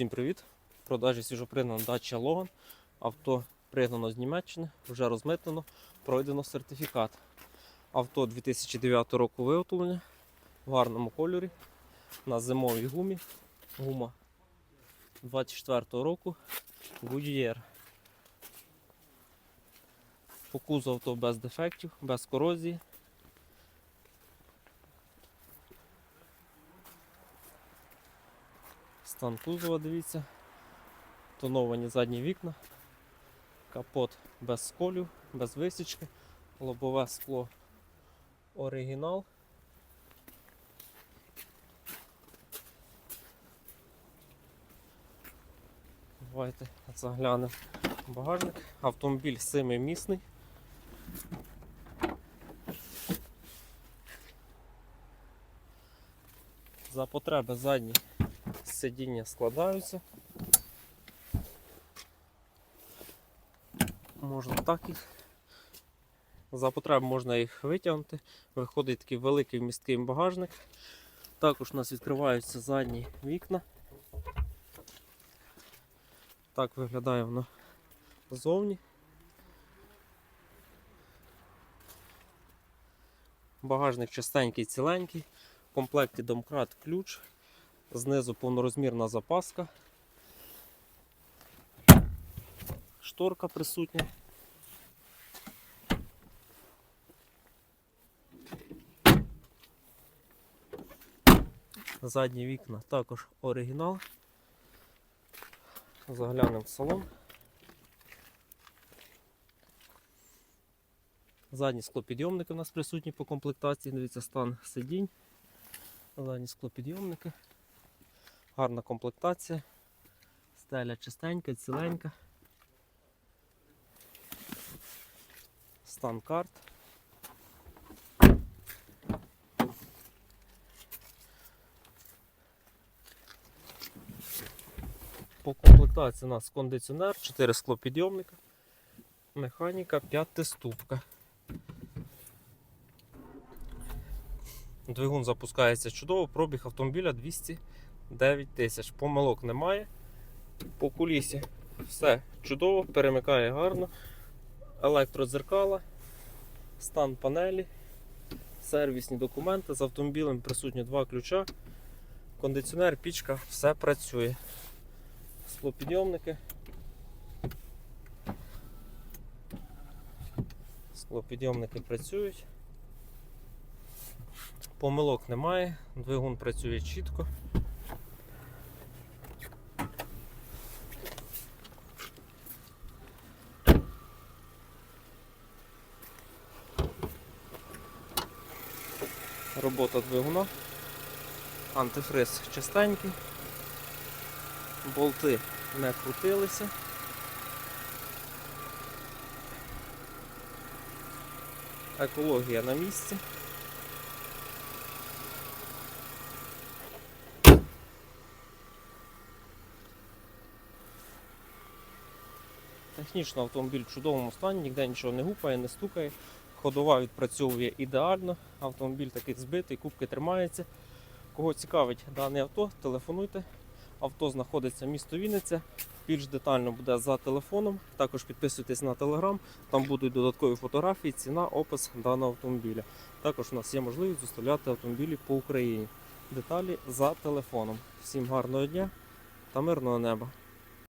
Всім привіт! В продажі свіжопригнана дача Логан. Авто пригнано з Німеччини, вже розмитнено, пройдено сертифікат. Авто 2009 року виготовлення в гарному кольорі на зимовій гумі. Гума 24 року Goodyear. По кузову авто без дефектів, без корозії. Стан кузова, дивіться. Тоновані задні вікна. Капот без сколів, без висічки. Лобове скло оригінал. Давайте заглянемо багажник. Автомобіль семимісний. За потреби задні сидіння складаються. Можна так їх. За потреб можна їх витягнути. Виходить такий великий місткий багажник. Також у нас відкриваються задні вікна. Так виглядає воно ззовні. Багажник чистенький, ціленький. В комплекті домкрат ключ. Знизу повнорозмірна запаска. Шторка присутня. Задні вікна також оригінал. Заглянемо в салон. Задні склопідйомники у нас присутні по комплектації. Дивіться стан сидінь. Задні склопідйомники. Гарна комплектація. Стеля чистенька, ціленька. Стан карт. По комплектації у нас кондиціонер, 4 склопідйомника, механіка, п'ятиступка. Двигун запускається чудово, пробіг автомобіля 209 тисяч. Помилок немає. По кулісі все чудово, перемикає гарно. Електродзеркала, стан панелі, сервісні документи. З автомобілем присутні два ключа. Кондиціонер, пічка, все працює. Склопідйомники. Склопідйомники працюють. Помилок немає, двигун працює чітко. Робота двигуна. Антифриз чистенький. Болти не крутилися. Екологія на місці. Технічно автомобіль в чудовому стані, ніде нічого не гупає, не стукає. Ходова відпрацьовує ідеально. Автомобіль такий збитий, кубки тримаються. Кого цікавить дане авто, телефонуйте. Авто знаходиться місто Вінниця. Більш детально буде за телефоном. Також підписуйтесь на телеграм, там будуть додаткові фотографії, ціна, опис даного автомобіля. Також у нас є можливість доставляти автомобілі по Україні. Деталі за телефоном. Всім гарного дня та мирного неба!